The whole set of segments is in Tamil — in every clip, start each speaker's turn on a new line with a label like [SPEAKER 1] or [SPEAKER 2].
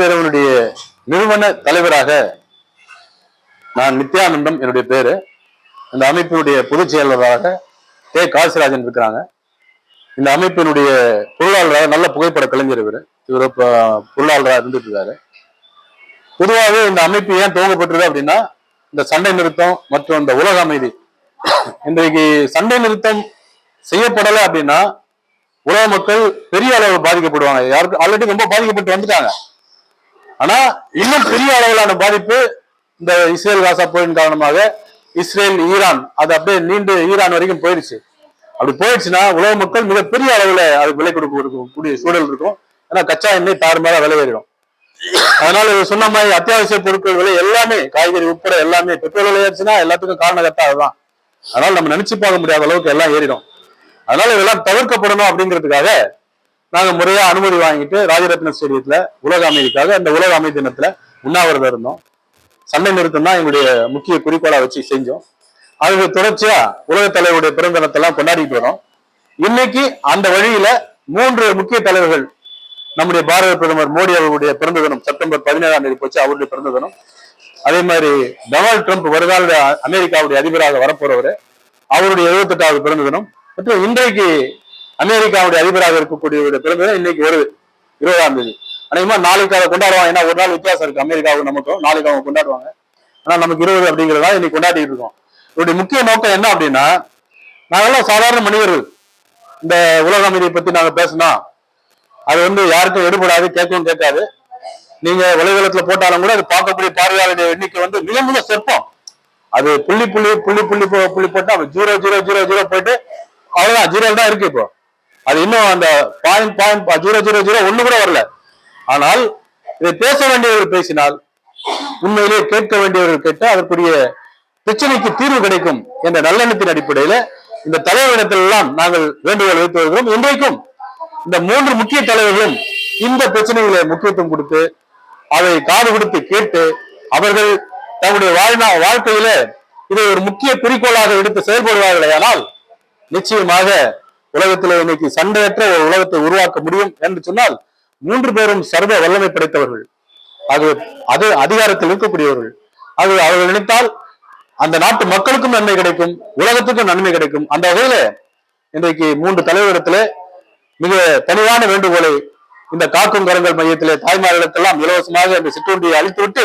[SPEAKER 1] பேரவனுடைய நிறுவன தலைவராக நான் நித்யானந்தம் என்னுடைய பேரு. இந்த அமைப்பினுடைய பொதுச் செயலாளராக கே. காசிராஜன் இருக்கிறாங்க. இந்த அமைப்பினுடைய பொருளாளராக நல்ல புகைப்பட கலைஞர் இவர். இவர் பொருளாளராக இருந்துட்டு இருக்காரு பொதுவாகவே இந்த அமைப்பு ஏன் துவங்கப்பட்டது அப்படின்னா இந்த சண்டை நிறுத்தம் மற்றும் இந்த உலக அமைதி. இன்றைக்கு சண்டை நிறுத்தம் செய்யப்படலை அப்படின்னா உலக மக்கள் பெரிய அளவு பாதிக்கப்படுவாங்க. யாருக்கு ஆல்ரெடி ரொம்ப பாதிக்கப்பட்டு வந்துட்டாங்க. ஆனா இன்னும் பெரிய அளவிலான பாதிப்பு இந்த இஸ்ரேல் காசா போயின் காரணமாக இஸ்ரேல் ஈரான் அது அப்படியே நீண்டு ஈரான் வரைக்கும் போயிடுச்சு அப்படி போயிடுச்சுன்னா உலக மக்கள் மிகப்பெரிய அளவுல அதுக்கு விலை கொடுக்க கூடிய சூழல் இருக்கும். ஏன்னா கச்சா எண்ணெய் தாறுமாறா விலை ஏறிடும். அதனால இவர் சொன்ன மாதிரி அத்தியாவசிய பொருட்கள் விலை எல்லாமே காய்கறி உட்பட எல்லாமே பெட்ரோல் விலை ஏறிச்சுன்னா எல்லாத்துக்கும் காரணகர்த்தா அதுதான். அதனால நம்ம நினைச்சு பார்க்க முடியாத அளவுக்கு எல்லாம் ஏறிடும். அதனால இதெல்லாம் தவிர்க்கப்படணும் அப்படிங்கிறதுக்காக நாங்க முறையா அனுமதி வாங்கிட்டு ராஜரத்ன ஸ்டேடியத்துல உலக அமைதிக்காக அந்த உலக அமைதி தினத்துல உண்ணாவிரதம் இருந்தோம். சண்டை நிறுத்தம் தான் எங்களுடைய முக்கிய குறிக்கோளா வச்சு செஞ்சோம். அதுக்கு தொடர்ச்சியா உலக தலைவருடைய பிறந்த தினத்தெல்லாம் கொண்டாடிட்டு வரோம். இன்னைக்கு அந்த வழியில மூன்று முக்கிய தலைவர்கள் நம்முடைய பாரத பிரதமர் மோடி அவர்களுடைய பிறந்த தினம் செப்டம்பர் பதினேழாம் தேதி போச்சு அவருடைய பிறந்த தினம் அதே மாதிரி டொனால்டு ட்ரம்ப் வருகால அமெரிக்காவுடைய அதிபராக வரப்போறவர் அவருடைய எழுபத்தெட்டாவது பிறந்த தினம் மற்றும் இன்றைக்கு அமெரிக்காவுடைய அதிபராக இருக்கக்கூடியவருடைய பிறந்த தினம் இன்னைக்கு வருது இருபதாம் தேதி. அநேகமா நாளைக்கு அதை கொண்டாடுவாங்க. ஏன்னா ஒரு நாள் வித்தியாசம் இருக்கு. அமெரிக்காவுக்கு நமக்கும் நாளைக்கு அவங்க கொண்டாடுவாங்க. ஆனா நமக்கு இருபது அப்படிங்கிறதா இன்னைக்கு கொண்டாடிட்டு இருக்கோம். இவருடைய முக்கிய நோக்கம் என்ன அப்படின்னா நாங்கெல்லாம் சாதாரண மனிதர்கள். இந்த உலக அமைதியை பத்தி நாங்க பேசினா அது வந்து யாருக்கும் எடுபடாது கேட்கவும் கேட்காது. நீங்க உலகத்துல போட்டாலும் கூட அது பார்க்கக்கூடிய பார்வையாளருடைய எண்ணிக்கை வந்து மிக மிக சொற்பம் அது புள்ளி புள்ளி புள்ளி புள்ளி போ- புள்ளி போட்டா ஜீரோ ஜீரோ ஜீரோ ஜீரோ போயிட்டு அவ்வளவுதான். ஜீரோ தான் இருக்கு இப்போ. அது இன்னும் அந்த point point zero zero zero ஒண்ணு கூட வரல. ஆனால் இதை பேச வேண்டியவர்கள் பேசினால் உண்மையிலே கேட்க வேண்டியவர்கள் கேட்டு அதற்குரிய பிரச்சனைக்கு தீர்வு கிடைக்கும் என்ற நல்லெண்ணத்தின் அடிப்படையில இந்த தலைவரிடத்தில் எல்லாம் நாங்கள் வேண்டுகோள் வைத்து வருகிறோம். இன்றைக்கும் இந்த மூன்று முக்கிய தலைவர்களும் இந்த பிரச்சனைகளை முக்கியத்துவம் கொடுத்து அதை காது கொடுத்து கேட்டு அவர்கள் தங்களுடைய வாழ்நா வாழ்க்கையில இதை ஒரு முக்கிய குறிக்கோளாக எடுத்து செயல்படுவார்களே ஆனால் நிச்சயமாக உலகத்துல இன்னைக்கு சண்டையற்ற ஒரு உலகத்தை உருவாக்க முடியும் என்று சொன்னால் மூன்று பேரும் சர்வ வல்லமை படைத்தவர்கள். அது அது அதிகாரத்தில் இருக்கக்கூடியவர்கள். அது அவர்கள் நினைத்தால் அந்த நாட்டு மக்களுக்கும் நன்மை கிடைக்கும் உலகத்துக்கும் நன்மை கிடைக்கும். அந்த வகையில இன்றைக்கு மூன்று தலைவரிடத்துல மிக தெளிவான வேண்டுகோளை இந்த காக்கும் கரங்கள் மையத்திலே தாய்மார்களுக்கெல்லாம் இலவசமாக இந்த சிற்றுண்டியை அழித்துவிட்டு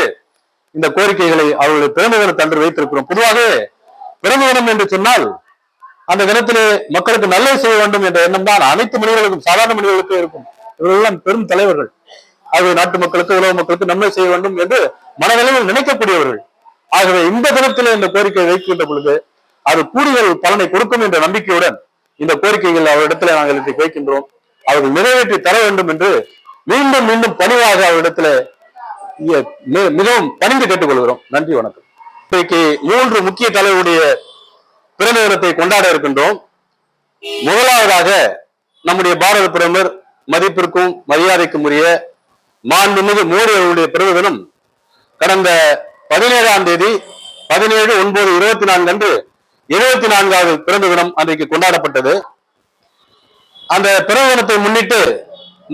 [SPEAKER 1] இந்த கோரிக்கைகளை அவர்களுடைய பிறந்த தினத்தன்று வைத்திருக்கிறோம். பொதுவாக பிறந்த தினம் என்று சொன்னால் அந்த தினத்திலே மக்களுக்கு நல்லது செய்ய வேண்டும் என்ற எண்ணம் தான் அனைத்து மனிதர்களுக்கும் சாதாரண மனிதர்களுக்கும் இருக்கும். இவர்களெல்லாம் பெரும் தலைவர்கள். ஆகவே நாட்டு மக்களுக்கு உலக மக்களுக்கு நன்மை செய்ய வேண்டும் என்று மனதளவில் நினைக்கக்கூடியவர்கள். ஆகவே இந்த தினத்திலே இந்த கோரிக்கை வைக்கின்ற பொழுது அது கூடுதல் பலனை கொடுக்கும் என்ற நம்பிக்கையுடன் இந்த கோரிக்கைகள் அவரிடத்துல நாங்கள் இன்றைக்கு வைக்கின்றோம். அவர்கள் நிறைவேற்றி தர வேண்டும் என்று மீண்டும் மீண்டும் பணிவாக அவரிடத்துல மிகவும் பணிந்து கேட்டுக்கொள்கிறோம். நன்றி வணக்கம். இன்றைக்கு மூன்று முக்கிய தலைவருடைய பிறந்த தினத்தை கொண்டாட இருக்கின்றோம். முதலாவதாக நம்முடைய பாரத பிரதமர் மதிப்பிற்கும் மரியாதைக்கும் உரிய மாண்புமிகு மோடி அவர்களுடைய பிறந்த தினம் கடந்த பதினேழாம் தேதி பதினேழு ஒன்பது இருபத்தி நான்கு அன்று இருபத்தி நான்காவது பிறந்த தினம் அன்றைக்கு கொண்டாடப்பட்டது. அந்த பிறந்த தினத்தை முன்னிட்டு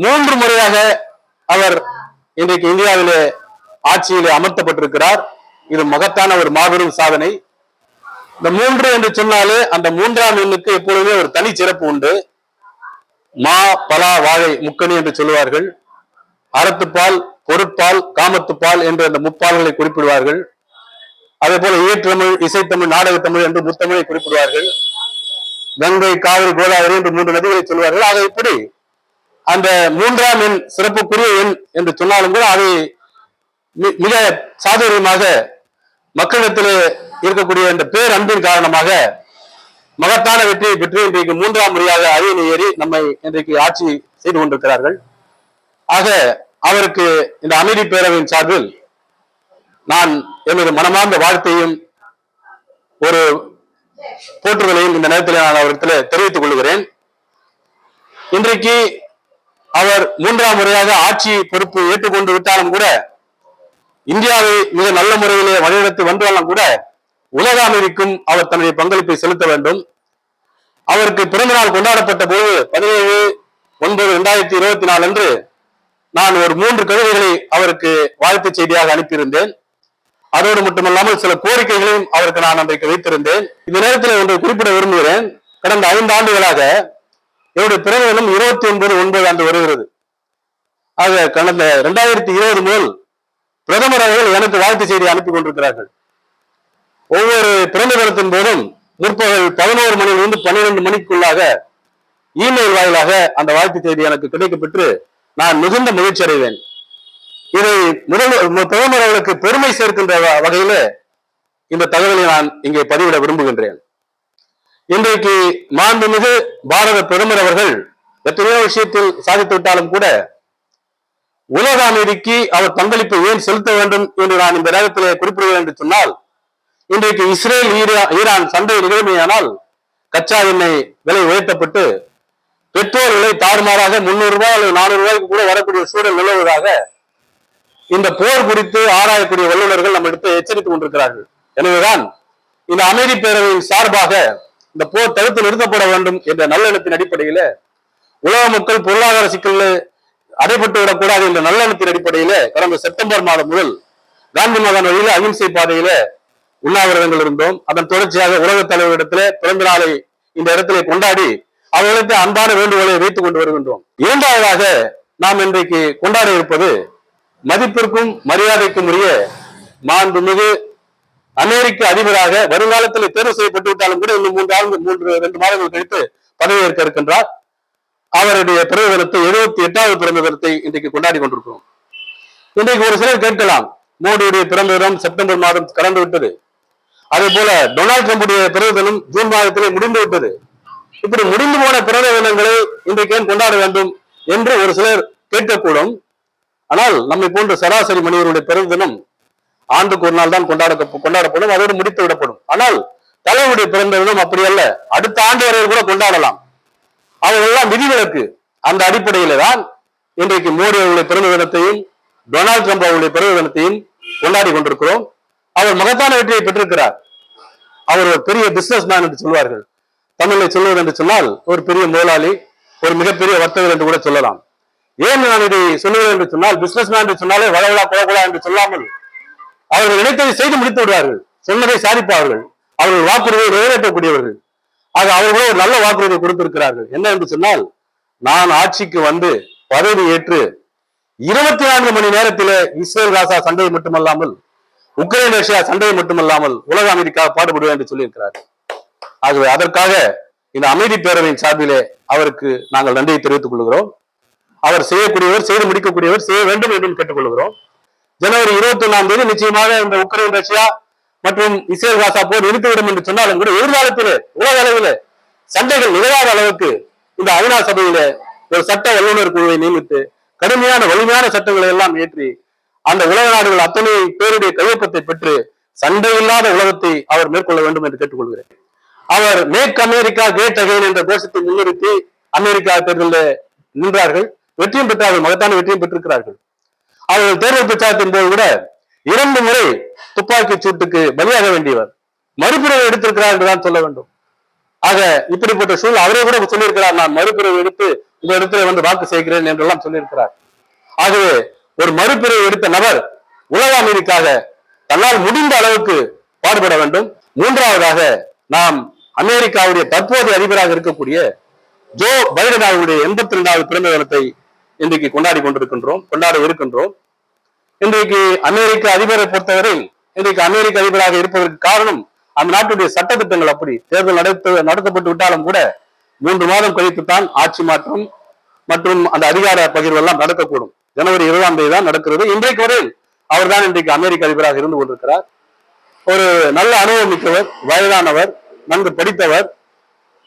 [SPEAKER 1] மூன்று முறையாக அவர் இன்றைக்கு இந்தியாவிலே ஆட்சியிலே அமர்த்தப்பட்டிருக்கிறார். இது மகத்தான ஒரு மாபெரும் சாதனை. இந்த மூன்று என்று சொன்னாலே அந்த மூன்றாம் எண்ணுக்கு எப்பொழுதுமே ஒரு தனி சிறப்பு உண்டு. மா பலா வாழை முக்கணி என்று சொல்லுவார்கள். அறத்துப்பால் பொருட்பால் காமத்துப்பால் என்று அந்த முப்பால்களை குறிப்பிடுவார்கள். அதே போல இயற்றமிழ் இசைத்தமிழ் நாடகத்தமிழ் என்று முத்தமிழை குறிப்பிடுவார்கள். கங்கை காவிரி கோதாவரி என்று மூன்று நதிகளை சொல்வார்கள் ஆக இப்படி அந்த மூன்றாம் எண் சிறப்புக்குரிய எண் என்று சொன்னாலும் கூட அதை மிக சாதுரியமாக மக்களிடத்திலே இருக்கக்கூடிய இந்த பேரன்பின் காரணமாக மகத்தான வெற்றியை பெற்று இன்றைக்கு மூன்றாம் முறையாக அரியணை ஏறி நம்மை இன்றைக்கு ஆட்சி செய்து கொண்டிருக்கிறார்கள். ஆக அவருக்கு இந்த அமைதி பேரவையின் சார்பில் நான் எனது மனமார்ந்த வாழ்த்தையும் ஒரு போற்றுதலையும் இந்த நேரத்தில் நான் அவரிடத்தில் தெரிவித்துக் கொள்கிறேன். இன்றைக்கு அவர் மூன்றாம் முறையாக ஆட்சி பொறுப்பு ஏற்றுக்கொண்டு விட்டாலும் கூட இந்தியாவை மிக நல்ல முறையிலே வழிநடத்தி வந்தாலும் கூட உலக அமைதிக்கும் அவர் தன்னுடைய பங்களிப்பை செலுத்த வேண்டும். அவருக்கு பிறந்த நாள் கொண்டாடப்பட்ட போது பதினேழு ஒன்பது இரண்டாயிரத்தி இருபத்தி நாலு அன்று நான் ஒரு மூன்று கவிதைகளை அவருக்கு வாழ்த்து செய்தியாக அனுப்பியிருந்தேன். அதோடு மட்டுமல்லாமல் சில கோரிக்கைகளையும் அவருக்கு நான் அன்றைக்கு வைத்திருந்தேன். இந்த நேரத்தில் ஒன்றை குறிப்பிட விரும்புகிறேன். கடந்த ஐந்து ஆண்டுகளாக என்னுடைய பிறந்த தினம் இருபத்தி ஒன்பது ஒன்பது ஆண்டு வருகிறது. ஆக கடந்த இரண்டாயிரத்தி இருபது முதல் பிரதமர் அவர்கள் எனக்கு வாழ்த்து செய்தி அனுப்பி கொண்டிருக்கிறார்கள். ஒவ்வொரு பிறந்த தினத்தின் போதும் முற்பகல் பதினோரு மணியிலிருந்து பன்னிரண்டு மணிக்குள்ளாக இமெயில் வாயிலாக அந்த வாழ்த்து செய்தி எனக்கு கிடைக்கப்பெற்று நான் மிகுந்த மகிழ்ச்சி அடைவேன். இதை முதல்வர் பிரதமர் அவர்களுக்கு பெருமை சேர்க்கின்ற வகையில் வகையில இந்த தகவலை நான் இங்கே பதிவிட விரும்புகின்றேன். இன்றைக்கு மாண்புமிகு பாரத பிரதமர் அவர்கள் எத்தனையோ விஷயத்தில் சாதித்து விட்டாலும் கூட உலக அமைதிக்கு அவர் பங்களிப்பை ஏன் செலுத்த வேண்டும் என்று நான் இந்த நேரத்தில் குறிப்பிடுவேன் என்று சொன்னால் இன்றைக்கு இஸ்ரேல் ஈரா- ஈரான் சண்டை நிகழ்மையானால் கச்சா எண்ணெய் விலை உயர்த்தப்பட்டு பெட்ரோல் விலை தாறுமாறாக முன்னூறு ரூபாய் அல்லது நானூறு ரூபாய்க்கு கூட வரக்கூடிய சூழல் நிலவுவதாக இந்த போர் குறித்து ஆராயக்கூடிய வல்லுநர்கள் நம்மிடத்தை எச்சரித்துக் கொண்டிருக்கிறார்கள். எனவேதான் இந்த அமைதி பேரவையின் சார்பாக இந்த போர் தடுத்து நிறுத்தப்பட வேண்டும் என்ற நல்லெண்ணத்தின் அடிப்படையில உலக மக்கள் பொருளாதார சிக்கலில் அடைபட்டு விடக்கூடாது என்ற நல்லெண்ணத்தின் அடிப்படையில கடந்த செப்டம்பர் மாதம் முதல் காந்தி மாதம் வழியில அகிம்சை பாதையில உண்ணாவிரதங்கள் இருந்தோம். அதன் தொடர்ச்சியாக உலக தலைவரிடத்திலே பிறந்த நாளை இந்த இடத்திலே கொண்டாடி அவர்களுக்கு அன்பான வேண்டுகோளை வைத்துக் கொண்டு வருகின்றோம். இரண்டாவதாக நாம் இன்றைக்கு கொண்டாட இருப்பது மதிப்பிற்கும் மரியாதைக்கும் உரிய மாண்புமிகு அமெரிக்க அதிபராக வருங்காலத்தில் தேர்வு செய்யப்பட்டு விட்டாலும் கூட இன்னும் மூன்று ஆண்டு மூன்று ரெண்டு மாதங்கள் கழித்து பதவியேற்க இருக்கின்றார். அவருடைய பிறந்த தினத்தை எழுபத்தி எட்டாவது பிறந்த தினத்தை இன்றைக்கு கொண்டாடி கொண்டிருக்கிறோம். இன்றைக்கு ஒரு சிலர் கேட்கலாம். மோடியுடைய பிறந்த தினம் செப்டம்பர் மாதம் கடந்து விட்டது. அதே போல டொனால்ட் ட்ரம்புடைய பிறந்த தினம் ஜூன் மாதத்திலே முடிந்து விட்டது. இப்படி முடிந்து போன பிறந்த தினங்களை இன்றைக்கு ஏன் கொண்டாட வேண்டும் என்று ஒரு சிலர் கேட்கக்கூடும். ஆனால் நம்மை போன்ற சராசரி மனிதருடைய பிறந்த தினம் ஆண்டுக்கு ஒரு நாள் தான் கொண்டாட கொண்டாடப்படும் அதோடு முடித்து விடப்படும். ஆனால் தலைவருடைய பிறந்த தினம் அப்படி அல்ல. அடுத்த ஆண்டு வரை கூட கொண்டாடலாம். அவர்கள் எல்லாம் விதிவிலக்கு. அந்த அடிப்படையில தான் இன்றைக்கு மோடி அவர்களுடைய பிறந்த தினத்தையும் டொனால்ட் ட்ரம்ப் அவருடைய பிறந்த தினத்தையும் கொண்டாடி கொண்டிருக்கிறோம். அவர் மகத்தான வெற்றியை பெற்றிருக்கிறார். அவர் ஒரு பெரிய பிசினஸ் மேன் என்று சொல்வார்கள். தமிழை சொல்வது என்று சொன்னால் ஒரு பெரிய முதலாளி ஒரு மிகப்பெரிய வர்த்தகர் என்று கூட சொல்லலாம். ஏன் நான் இதை சொல்லுவேன் என்று சொன்னால் பிசினஸ் மேன் என்று சொன்னாலே வளவலா குழகுலா என்று சொல்லாமல் அவர்கள் நினைத்ததை செய்து முடித்து விடுவார்கள். சொன்னதை சாதிப்பார்கள். அவர்கள் வாக்குறுதியை நிறைவேற்றக்கூடியவர்கள். ஆக அவர்களே ஒரு நல்ல வாக்குறுதியை கொடுத்திருக்கிறார்கள். என்ன என்று சொன்னால் நான் ஆட்சிக்கு வந்து பதவி ஏற்று இருபத்தி நான்கு மணி நேரத்திலே இஸ்ரேல் காசா சண்டை மட்டுமல்லாமல் உக்ரைன் ரஷ்யா சண்டையை மட்டுமல்லாமல் உலக அமைதிக்காக பாடுபடுவேன் என்று சொல்லியிருக்கிறார். ஆகவே அதற்காக இந்த அமைதி பேரவையின் சார்பிலே அவருக்கு நாங்கள் நன்றியை தெரிவித்துக் கொள்கிறோம். அவர் செய்யக்கூடியவர் செய்து முடிக்கக்கூடியவர் செய்ய வேண்டும் என்றும் கேட்டுக்கொள்கிறோம். ஜனவரி இருபத்தி ஒண்ணாம் தேதி நிச்சயமாக இந்த உக்ரைன் ரஷ்யா மற்றும் இஸ்ரேல் காசா போர் நிறுத்திவிடும் என்று சொன்னாலும் கூட எதிர்காலத்திலே உலக அளவிலே சண்டைகள் நிகழாத அளவுக்கு இந்த ஐநா சபையிலே ஒரு சட்ட வல்லுநர் குழுவை நியமித்து கடுமையான வலிமையான சட்டங்களை எல்லாம் ஏற்றி அந்த உலக நாடுகள் அத்தனை பேருடைய கையொப்பத்தை பெற்று சண்டை இல்லாத உலகத்தை அவர் மேற்கொள்ள வேண்டும் என்று கேட்டுக்கொள்கிறேன். அவர் மேக் அமெரிக்கா கேட் அகைன் என்ற கோஷத்தை முன்னிறுத்தி அமெரிக்கா தேர்தலில் நின்றார்கள். வெற்றியும் பெற்றார்கள். மகத்தான வெற்றியும் பெற்றிருக்கிறார்கள். அவர்கள் தேர்தல் பிரச்சாரத்தின் போது கூட இரண்டு முறை துப்பாக்கி சூட்டுக்கு பலியாக வேண்டியவர் மறுபிறவை எடுத்திருக்கிறார் என்றுதான் சொல்ல வேண்டும். ஆக இப்படிப்பட்ட சூழல் அவரே கூட சொல்லியிருக்கிறார் நான் மறுபிறவை எடுத்து இந்த இடத்துல வந்து வாக்கு செய்கிறேன் என்றெல்லாம் சொல்லியிருக்கிறார். ஆகவே ஒரு மறுபிறவை எடுத்த நபர் உலக அமைதிக்காக தன்னால் முடிந்த அளவுக்கு பாடுபட வேண்டும். மூன்றாவதாக நாம் அமெரிக்காவுடைய தற்போதைய அதிபராக இருக்கக்கூடிய ஜோ பைடன் அவருடைய எண்பத்தி ரெண்டாவது பிறந்த தினத்தை இன்றைக்கு கொண்டாடி கொண்டிருக்கின்றோம் கொண்டாட இருக்கின்றோம். இன்றைக்கு அமெரிக்க அதிபரை பொறுத்தவரை இன்றைக்கு அமெரிக்க அதிபராக இருப்பதற்கு காரணம் அந்த நாட்டுடைய சட்டத்திட்டங்கள் அப்படி. தேர்தல் நடத்த நடத்தப்பட்டு விட்டாலும் கூட மூன்று மாதம் கழித்து தான் ஆட்சி மாற்றம் மற்றும் அந்த அதிகார பகிர்வு எல்லாம் நடக்கக்கூடும். ஜனவரி இருபதாம் தேதி தான் நடக்கிறது. இன்றைக்கு வரையில் அவர்தான் இன்றைக்கு அமெரிக்க அதிபராக இருந்து கொண்டிருக்கிறார். ஒரு நல்ல அனுபவம் மிக்கவர் வயதானவர் நன்கு படித்தவர்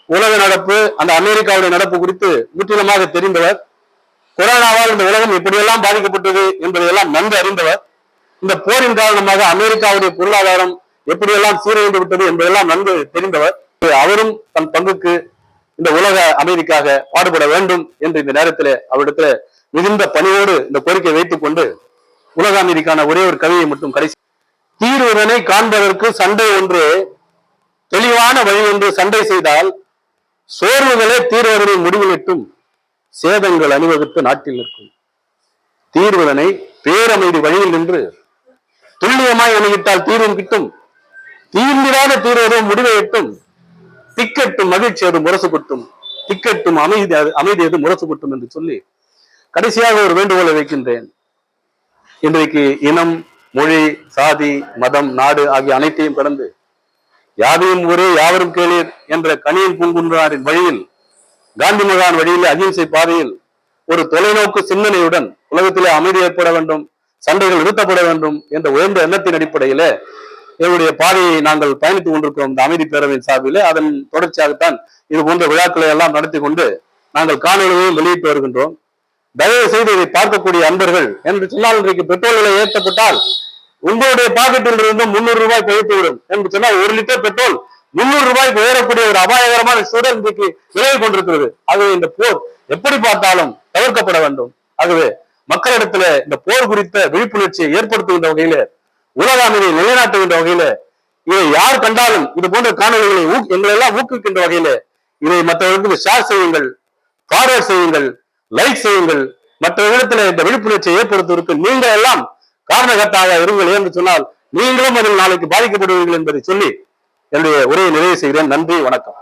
[SPEAKER 1] உலக நடப்பு அந்த அமெரிக்காவுடைய நடப்பு குறித்து முற்றிலுமாக தெரிந்தவர் கொரோனாவால் இந்த உலகம் எப்படியெல்லாம் பாதிக்கப்பட்டது என்பதையெல்லாம் நன்கு அறிந்தவர் இந்த போரின் காரணமாக அமெரிக்காவுடைய பொருளாதாரம் எப்படியெல்லாம் சீரழிந்து விட்டது என்பதெல்லாம் நன்கு தெரிந்தவர். அவரும் தன் பங்குக்கு இந்த உலக அமைதிக்காக பாடுபட வேண்டும் என்று இந்த நேரத்தில் அவரிடத்துல மிகுந்த பணியோடு இந்த கோரிக்கை வைத்துக் கொண்டு உலக அமைதிக்கான ஒரே ஒரு கவியை மட்டும் கடைசி தீர்வுடனை காண்பதற்கு சண்டை ஒன்று தெளிவான வழி ஒன்று சண்டை செய்தால் சோர்வுகளே தீர்வதனை முடிவிலிட்டும் சேதங்கள் அணிவகுத்து நாட்டில் நிற்கும். தீர்வுதனை பேரமைதி வழியில் நின்று துல்லியமாய் அணுகிட்டால் தீர்வும் கிட்டும் தீர்ந்திராத தீர்வதும் முடிவை எட்டும். திக்கட்டும் மகிழ்ச்சி அது முரசு கொட்டும் திக்கட்டும் அமைதி அது அமைதி அது முரசு கொட்டும் என்று சொல்லி கடைசியாக ஒரு வேண்டுகோளை வைக்கின்றேன். இன்றைக்கு இனம் மொழி சாதி மதம் நாடு ஆகிய அனைத்தையும் கடந்து யாவையும் ஒரே யாவரும் கேளீர் என்ற கனியின் பூங்குன்றாரின் வழியில் காந்தி மகான் வழியில் அகிம்சை பாதையில் ஒரு தொலைநோக்கு சிந்தனையுடன் உலகத்திலே அமைதி ஏற்பட வேண்டும் சண்டைகள் நிறுத்தப்பட வேண்டும் என்ற உயர்ந்த எண்ணத்தின் அடிப்படையில எங்களுடைய பாதையை நாங்கள் பயணித்துக் கொண்டிருக்கிறோம் இந்த அமைதி பேரவையின் சார்பில். அதன் தொடர்ச்சியாகத்தான் இது போன்ற விழாக்களை எல்லாம் நடத்தி கொண்டு நாங்கள் காணொலியையும் வெளியிட்டு வருகின்றோம். தயவு செய்து இதை பார்க்கக்கூடிய அன்பர்கள். என்று சொன்னால் இன்றைக்கு பெட்ரோல் விலை ஏற்றப்பட்டால் உங்களுடைய பாக்கெட்டில் இருந்தும் முன்னூறு ரூபாய் கழித்து விடும். என்று சொன்னால் ஒரு லிட்டர் பெட்ரோல் முன்னூறு ரூபாய்க்கு உயரக்கூடிய ஒரு அபாயகரமான சூழல் இன்றைக்கு விலகி கொண்டிருக்கிறது. ஆகவே இந்த போர் எப்படி பார்த்தாலும் தவிர்க்கப்பட வேண்டும். ஆகவே மக்களிடத்துல இந்த போர் குறித்த விழிப்புணர்ச்சியை ஏற்படுத்துகின்ற வகையில உலக அமைதியை நிலைநாட்டுகின்ற வகையில இதை யார் கண்டாலும் இது போன்ற காணொலிகளை ஊக்- எங்களை எல்லாம் ஊக்குவிக்கின்ற வகையில இதை மற்றவர்களுக்கு ஷேர் செய்யுங்கள் ஃபார்வர்ட் செய்யுங்கள் லைக் செய்யுங்கள். மற்ற இடத்துல இந்த விழிப்புணர்ச்சியை ஏற்படுத்துவதற்கு நீங்கள் எல்லாம் காரணகர்த்தாக இருங்கள் என்று சொன்னால் நீங்களும் அதில் நாளைக்கு பாதிக்கப்படுவீர்கள் என்பதை சொல்லி என்னுடைய உரையை நிறைவு செய்கிறேன். நன்றி வணக்கம்.